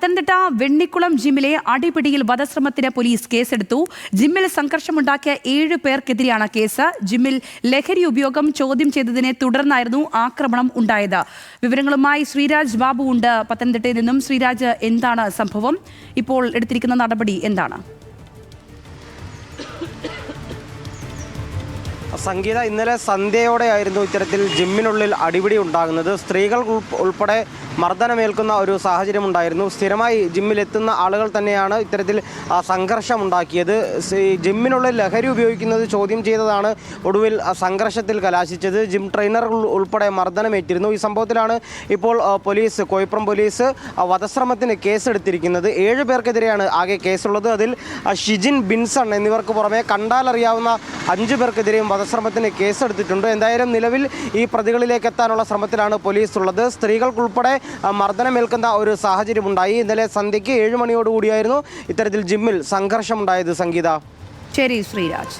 പത്തനംതിട്ട വെണ്ണിക്കുളം ജിമ്മിലെ അടിപിടിയിൽ വധശ്രമത്തിന് പോലീസ് കേസെടുത്തു. ജിമ്മിൽ സംഘർഷമുണ്ടാക്കിയ ഏഴ് പേർക്കെതിരെയാണ് കേസ്. ജിമ്മിൽ ലഹരി ഉപയോഗം ചോദ്യം ചെയ്തതിനെ തുടർന്നായിരുന്നു ആക്രമണം ഉണ്ടായത്. വിവരങ്ങളുമായി ശ്രീരാജ് ബാബു ഉണ്ട്. പത്തനംതിട്ടയിൽ നിന്നും ശ്രീരാജ് എന്താണ് സംഭവം? ഇപ്പോൾ എടുത്തിരിക്കുന്ന നടപടി എന്താണ്? സംഗീത ഇന്നലെ സന്ധ്യയോടെയായിരുന്നു ഇത്തരത്തിൽ ജിമ്മിനുള്ളിൽ അടിപിടി ഉണ്ടാകുന്നത്. സ്ത്രീകൾ ഉൾപ്പെടെ മർദ്ദനമേൽക്കുന്ന ഒരു സാഹചര്യം ഉണ്ടായിരുന്നു സ്ഥിരമായി ജിമ്മിലെത്തുന്ന ആളുകൾ തന്നെയാണ് ഇത്തരത്തിൽ സംഘർഷം സംഘർഷമുണ്ടാക്കിയത്. ജിമ്മിനുള്ള ലഹരി ഉപയോഗിക്കുന്നത് ചോദ്യം ചെയ്തതാണ് ഒടുവിൽ സംഘർഷത്തിൽ കലാശിച്ചത്. ജിം ട്രെയിനർ ഉൾ- ഉൾപ്പെടെ മർദ്ദനമേറ്റിരുന്നു. ഈ സംഭവത്തിലാണ് ഇപ്പോൾ പോലീസ് കോയിപ്പുറം പോലീസ് വധശ്രമത്തിന് കേസെടുത്തിരിക്കുന്നത്. ഏഴ് പേർക്കെതിരെയാണ് ആകെ കേസുള്ളത്. അതിൽ ഷിജിൻ ബിൻസൺ എന്നിവർക്ക് പുറമെ കണ്ടാലറിയാവുന്ന അഞ്ചു പേർക്കെതിരെയും വധശ്രമത്തിന് കേസെടുത്തിട്ടുണ്ട്. എന്തായാലും നിലവിൽ ഈ പ്രതികളിലേക്ക് എത്താനുള്ള ശ്രമത്തിലാണ് പോലീസ് ഉള്ളത്. സ്ത്രീകൾക്കുൾപ്പെടെ മർദ്ദനമേൽക്കുന്ന ഒരു സാഹചര്യമുണ്ടായി. ഇന്നലെ സന്ധ്യയ്ക്ക് ഏഴ് മണിയോടുകൂടിയായിരുന്നു ഇത്തരത്തിൽ ജിമ്മിൽ സംഘർഷമുണ്ടായത് സംഗീത. ശരി ശ്രീരാജ്.